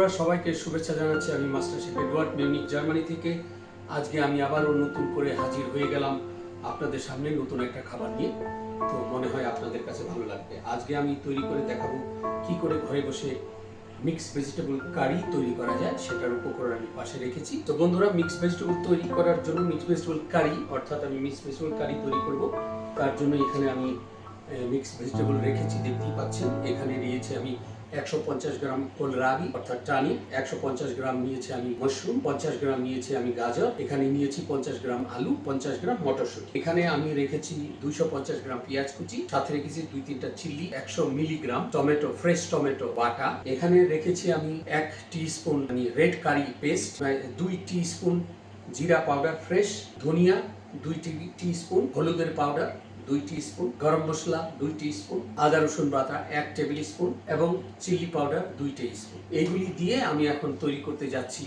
বন্ধুরা, সবাইকে শুভেচ্ছা জানাচ্ছি আমি master chef Edward Munich Germany থেকে। আজকে আমি আবারও নতুন করে হাজির হয়ে গেলাম আপনাদের সামনে নতুন একটা খাবার নিয়ে। তো মনে হয় আপনাদের কাছে ভালো লাগবে। আজকে আমি তৈরি করে দেখাবো কি করে ঘরে বসে মিক্স ভেজিটেবল কারি তৈরি করা যায়, সেটার উপকরণ আমি পাশে রেখেছি। তো বন্ধুরা মিক্স ভেজিটেবল তৈরি করার জন্য মিক্স ভেজিটেবল কারি অর্থাৎ আমি মিক্স ভেজিটেবল কারি তৈরি করব। তার জন্য এখানে আমি মিক্স ভেজিটেবল রেখেছি, দেখতেই পাচ্ছেন। নিয়েছি আমি একশো পঞ্চাশ গ্রাম কোলরাবি অর্থাৎ টানি। একশো পঞ্চাশ গ্রাম নিয়েছি আমি মাশরুম, পঞ্চাশ গ্রাম নিয়েছি আমি গাজর। এখানে নিয়েছি পঞ্চাশ গ্রাম আলু, পঞ্চাশ গ্রাম মটরশুঁটি। এখানে আমি রেখেছি দুইশো পঞ্চাশ গ্রাম পেঁয়াজ কুচি, সাথে রেখেছি দুই তিনটা চিলি, একশো মিলিগ্রাম টমেটো, ফ্রেশ টমেটো বাটা। এখানে রেখেছি আমি এক টিস্পুন মানে রেড কারি পেস্ট দুই টিস্পুন জিরা পাউডার ফ্রেশ, ধনিয়া, দুই টিস্পুন হলুদের পাউডার দুই স্পুন গরম মশলা দুই স্পুন আদা রসুন বাটা এক টেবিল স্পুন এবং চিলি পাউডার দুই স্পুন এইগুলি দিয়ে আমি এখন তৈরি করতে যাচ্ছি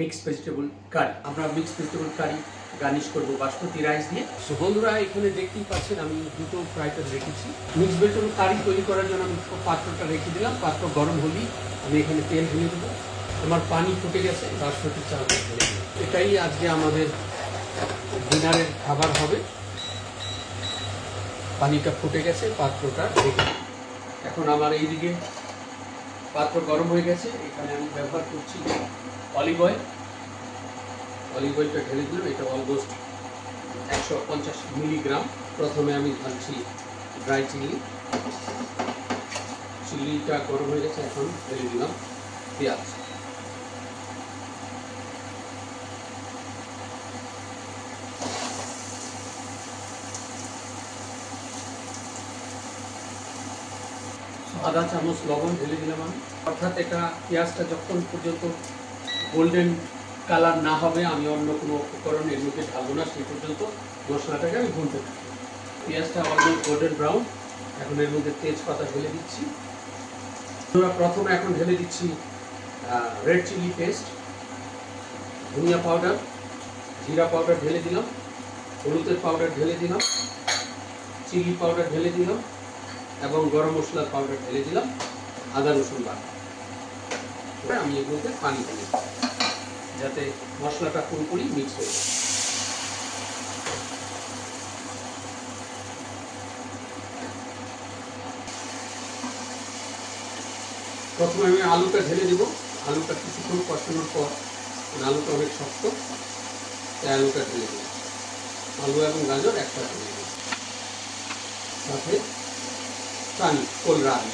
মিক্স ভেজিটেবল কারি আমরা মিক্স ভেজিটেবল কারি গার্নিশ করব বাসমতি রাইস দিয়ে। সো বন্ধুরা, এখানে দেখতেই পাচ্ছেন আমি দুটো ফ্রাই প্যান রেখেছি। মিক্স ভেজিটেবল কারি তৈরি করার জন্য আমি পাত্রটা রেখে দিলাম। পাত্র গরম হলেই আমি এখানে তেল ঢেলে দেবো। আমার পানি ফুটে গেছে, বাসমতি চাল এটাই আজকে আমাদের ডিনারের খাবার হবে। পানিটা ফুটে গেছে, পাত্রটা দিই। এখন আমার এইদিকে পাত্র গরম হয়ে গেছে, এখানে আমি ব্যবহার করছি অলিভ অয়েল অলিভ অয়েলটা ঢেলে দিলাম, এটা অলমোস্ট একশো পঞ্চাশ মিলিগ্রাম প্রথমে আমি ঢালছি ড্রাই চিলি চিলিটা গরম হয়ে গেছে, এখন ঢেলে দিলাম পেঁয়াজ। আধা চামচ লবণ ঢেলে দিলাম আমি। অর্থাৎ এটা পেঁয়াজটা যখন পর্যন্ত গোল্ডেন কালার না হবে, আমি অন্য কোনো উপকরণ এর মধ্যে ঢালবো না, সেই পর্যন্ত মশলাটাকে আমি ভুনতে থাকি পেঁয়াজটা অলমোস্ট গোল্ডেন ব্রাউন এখন এর মধ্যে তেজপাতা ঢেলে দিচ্ছি। আমরা প্রথমে এখন ঢেলে দিচ্ছি রেড চিলি পেস্ট ধনিয়া পাউডার জিরা পাউডার ঢেলে দিলাম, হলুদের পাউডার ঢেলে দিলাম চিলি পাউডার ঢেলে দিলাম। এবং গরম মশলার পাউডার ঢেলে দিলাম আদা রসুন বাটা। আমি মধ্যে পানি দিই, যাতে মশলাটা পুরোপুরি মিক্স হয়ে যায়। প্রথমে আমি আলুটা ঢেলে দিব। আলুটা কিছুক্ষণ কষানোর পর কারণ আলুটা অনেক শক্ত তাই আলুটা ঢেলে দিব আলু এবং গাজর একসাথে সাথে পানি কোলরাবি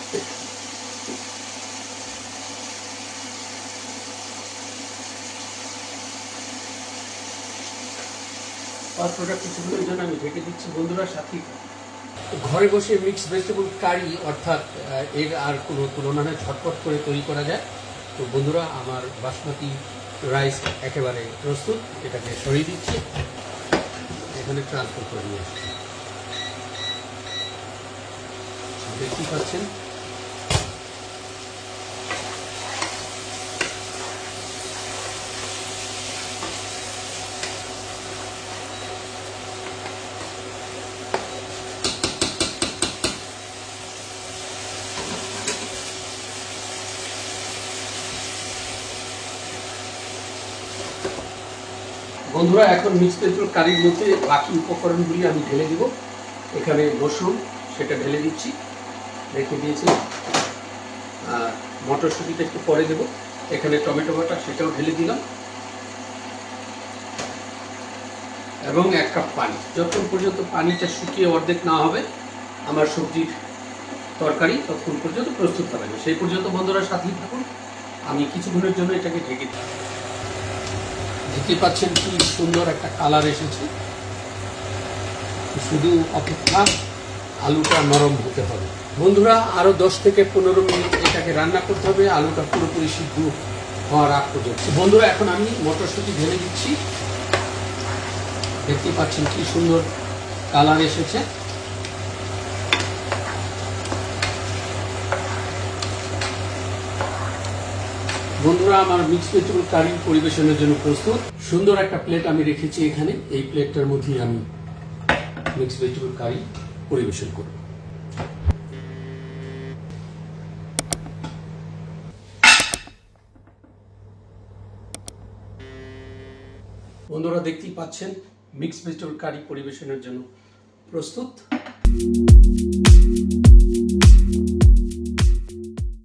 পাত্রটা কিছুক্ষণের জন্য আমি ঢেকে দিচ্ছি। বন্ধুরা সাথী। ঘরে বসে মিক্স ভেজিটেবল কারি অর্থাৎ এর আর কোনো তুলনা নেই ঝটপট করে তৈরি করা যায়। তো বন্ধুরা আমার বাসমতি রাইস একেবারে প্রস্তুত। এটাকে সরিয়ে দিচ্ছি। এখানে ট্রান্সফার করে নিয়ে আসছি। দেখতেই পাচ্ছেন। বন্ধুরা, এখন মিক্স ভেজিটেবল কারির মধ্যে বাকি উপকরণগুলি আমি ঢেলে দিব। এখানে মশরুম সেটা ঢেলে দিচ্ছি। রেখে দিয়েছি। আর মটরশুঁটিটা একটু পরে দেবো। এখানে টমেটো বাটা, সেটাও ঢেলে দিলাম। এবং এক কাপ পানি। যতক্ষণ পর্যন্ত পানিটা শুকিয়ে অর্ধেক না হবে, আমার সবজির তরকারি ততক্ষণ পর্যন্ত প্রস্তুত হবে। না সেই পর্যন্ত বন্ধুরা সাথেই থাকুন। আমি কিছুক্ষণের জন্য এটাকে ঢেকে দিই। দেখতে পাচ্ছেন কি সুন্দর একটা কালার এসেছে। শুধু অপেক্ষা আলুটা নরম হতে হবে। বন্ধুরা, আরও দশ থেকে পনেরো মিনিট এটাকে রান্না করতে হবে। আলুটা পুরোপুরি সিদ্ধ হওয়ার আগ পর্যন্ত। বন্ধুরা, এখন আমি মটরশুঁটি ঢেলে দিচ্ছি। দেখতে পাচ্ছেন কি সুন্দর কালার এসেছে। বন্ধুরা, আমার মিক্স ভেজিটেবল কারি পরিবেশনের জন্য প্রস্তুত। সুন্দর একটা প্লেট আমি রেখেছি এখানে। এই প্লেটটার মধ্যেই আমি মিক্স ভেজিটেবল কারি পরিবেশন করব বন্ধুরা দেখতেই পাচ্ছেন মিক্স ভেজিটেবল কারি পরিবেশনের জন্য প্রস্তুত।